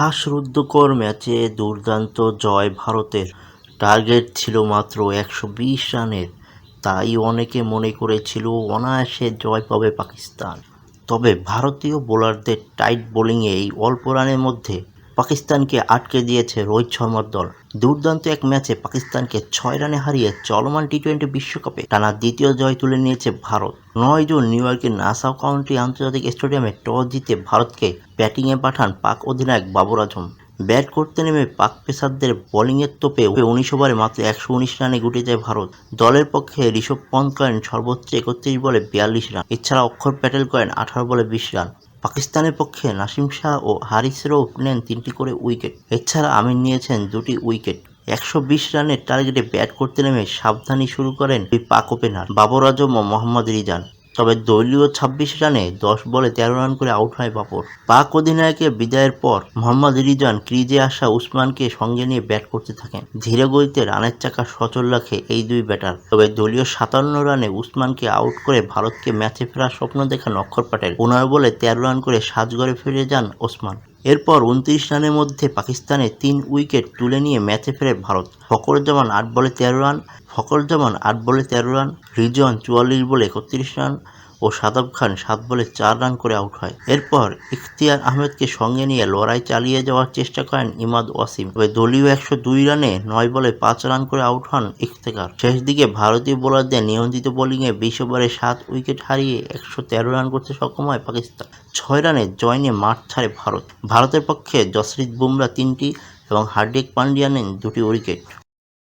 শ্বাসরুদ্ধকর ম্যাচে দুর্দান্ত জয় ভারতের। টার্গেট ছিল মাত্র একশো বিশ রানের। তাই অনেকে মনে করেছিল অনায়াসে জয় পাবে পাকিস্তান। তবে ভারতীয় বোলারদের টাইট বোলিংয়ে এই অল্প রানের মধ্যে পাকিস্তানকে আটকে দিয়েছে রোহিত শর্মার দল। দুর্দান্ত এক ম্যাচে পাকিস্তানকে ছয় রানে হারিয়ে চলমান টি টোয়েন্টি বিশ্বকাপে টানা দ্বিতীয় জয় তুলে নিয়েছে ভারত। নয় জুন নিউ ইয়র্কের নাসাও কাউন্টি আন্তর্জাতিক স্টেডিয়ামে টস জিতে ভারতকে ব্যাটিংয়ে পাঠান পাক অধিনায়ক বাবর আজম। ব্যাট করতে নেমে পাক পেসারদের বোলিংয়ের তোপে উনিশ ওভারে মাত্র একশো উনিশ রানে গুটে যায় ভারত। দলের পক্ষে ঋষভ পন্থ করেন সর্বোচ্চ একত্রিশ বলে বিয়াল্লিশ রান। এছাড়া অক্ষর প্যাটেল করেন আঠারো বলে বিশ রান। পাকিস্তানের পক্ষে নাসিম শাহ ও হারিস রৌফ নেন তিনটি করে উইকেট। এছাড়া আমির নিয়েছেন দুটি উইকেট। একশো বিশ রানের টার্গেটে ব্যাট করতে নেমে সাবধানী শুরু করেন পাক ওপেনার বাবর আজম ও মোহাম্মদ রিজান তবে দলীয় ছাব্বিশ রানে দশ বলে তেরো রান করে আউট হয় বাপর। পাক অধিনায়কের বিদায়ের পর মোহাম্মদ রিজান ক্রিজে আসা উসমানকে সঙ্গে নিয়ে ব্যাট করতে থাকেন। ধীরে গতিতে রানের চাকা সচল রাখে এই দুই ব্যাটার। তবে দলীয় সাতান্ন রানে উসমানকে আউট করে ভারতকে ম্যাচে ফেরার স্বপ্ন দেখেন অক্ষর প্যাটেল পনেরো বলে তেরো রান করে সাজগড়ে ফিরে যান ওসমান। এরপর উনত্রিশ রানের মধ্যে পাকিস্তানে তিন উইকেট তুলে নিয়ে ম্যাচে ফেরে ভারত। ফকরুজ্জামান আট বলে তেরো রান ফকর ফকরুজ্জামান আট বলে তেরো রান রিজন চুয়াল্লিশ বলে একত্রিশ রান ও সাদাব খান সাত বলে চার রান করে আউট হয়। এরপর ইখতিয়ার আহমেদকে সঙ্গে নিয়ে লড়াই চালিয়ে যাওয়ার চেষ্টা করেন ইমাদ ওয়াসিম। তবে দলীয় একশো দুই রানে নয় বলে পাঁচ রান করে আউট হন ইফতেকার শেষ দিকে ভারতীয় বোলারদের নিয়ন্ত্রিত বোলিংয়ে বিশ ওভারে সাত উইকেট হারিয়ে একশো তেরো রান করতে সক্ষম হয় পাকিস্তান। ছয় রানে জয় নিয়ে মাঠ ছাড়ে ভারত। ভারতের পক্ষে জসপ্রীত বুমরা তিনটি এবং হার্দিক পান্ডিয়া নেন দুটি উইকেট।